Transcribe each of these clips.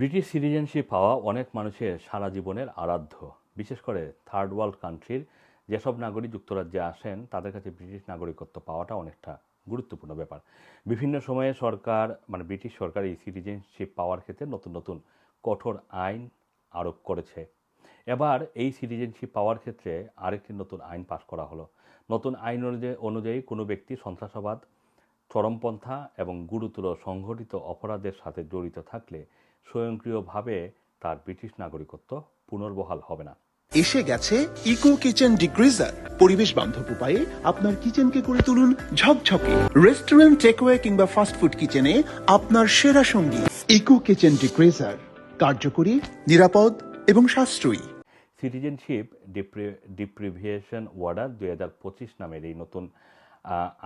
British citizenship পাওয়া অনেক মানুষের সারা জীবনের আরাধ্য। বিশেষ করে থার্ড ওয়ার্ল্ড কান্ট্রির যেসব নাগরিক যুক্তরাজ্যে আসেন, তাদের কাছে ব্রিটিশ নাগরিকত্ব পাওয়াটা অনেকটা গুরুত্বপূর্ণ ব্যাপার। বিভিন্ন সময়ে সরকার মানে ব্রিটিশ সরকার এই সিটিজেনশিপ পাওয়ার ক্ষেত্রে নতুন নতুন কঠোর আইন আরোপ করেছে। এবার এই সিটিজেনশিপ পাওয়ার ক্ষেত্রে আরেকটি নতুন আইন পাশ করা হলো। নতুন আইন অনুযায়ী কোনো ব্যক্তি সন্ত্রাসবাদ চরমপন্থা এবং গুরুতর সংঘটিত অপরাধের সাথে জড়িত থাকলে স্বয়ংক্রিয়ভাবে তার ব্রিটিশ নাগরিকত্ব পুনর্বহাল হবে না। এসে গেছে ইকো কিচেন ডিগ্রিজার। পরিবেশ বান্ধব উপায়ে আপনার কিচেনকে করে তুলুন ঝকঝকে। রেস্টুরেন্ট টেকওয়ে কিংবা ফাস্টফুড কিচেনে আপনার সেরা সঙ্গী ইকো কিচেন ডিগ্রিজার। কার্যকরী নিরাপদ এবং সাশ্রয়ী। সিটিজেনশিপ ডিপ্রিভিয়েশন ওয়ার্ডার দুই হাজার পঁচিশ নামের এই নতুন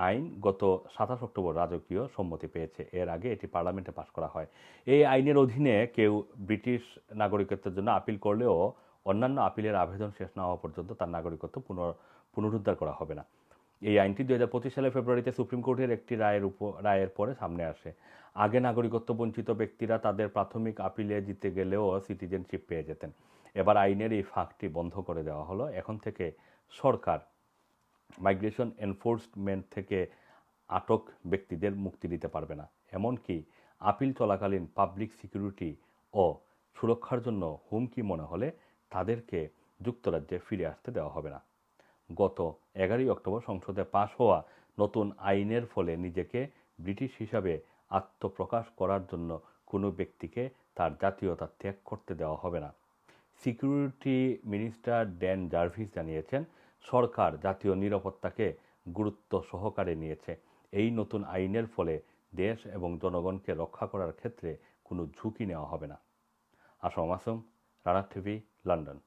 আইন গত সাতাশ অক্টোবর রাজকীয় সম্মতি পেয়েছে। এর আগে এটি পার্লামেন্টে পাশ করা হয়। এই আইনের অধীনে কেউ ব্রিটিশ নাগরিকত্বের জন্য আপিল করলেও অন্যান্য আপিলের আবেদন শেষ না হওয়া পর্যন্ত তার নাগরিকত্ব পুনর পুনরুদ্ধার করা হবে না। এই আইনটি পঁচিশ সালের ফেব্রুয়ারিতে সুপ্রিম কোর্টের একটি রায়ের উপর রায়ের পরে সামনে আসে। আগে নাগরিকত্ব বঞ্চিত ব্যক্তিরা তাদের প্রাথমিক আপিলে জিতে গেলেও সিটিজেনশিপ পেয়ে যেতেন। এবার আইনের এই ফাঁকটি বন্ধ করে দেওয়া হলো। এখন থেকে সরকার মাইগ্রেশন এনফোর্সমেন্ট থেকে আটক ব্যক্তিদের মুক্তি দিতে পারবে না। এমনকি আপিল চলাকালীন পাবলিক সিকিউরিটি ও সুরক্ষার জন্য হুমকি মনে হলে তাদেরকে যুক্তরাজ্যে ফিরে আসতে দেওয়া হবে না। গত এগারোই অক্টোবর সংসদে পাশ হওয়া নতুন আইনের ফলে নিজেকে ব্রিটিশ হিসাবে আত্মপ্রকাশ করার জন্য কোনো ব্যক্তিকে তার জাতীয়তা ত্যাগ করতে দেওয়া হবে না। সিকিউরিটি মিনিস্টার ড্যান জার্ভিস জানিয়েছেন সরকার জাতীয় নিরাপত্তাকে গুরুত্ব সহকারে নিয়েছে। এই নতুন আইনের ফলে দেশ এবং জনগণকে রক্ষা করার ক্ষেত্রে কোনো ঝুঁকি নেওয়া হবে না। Assam Assam, Rana TV, London.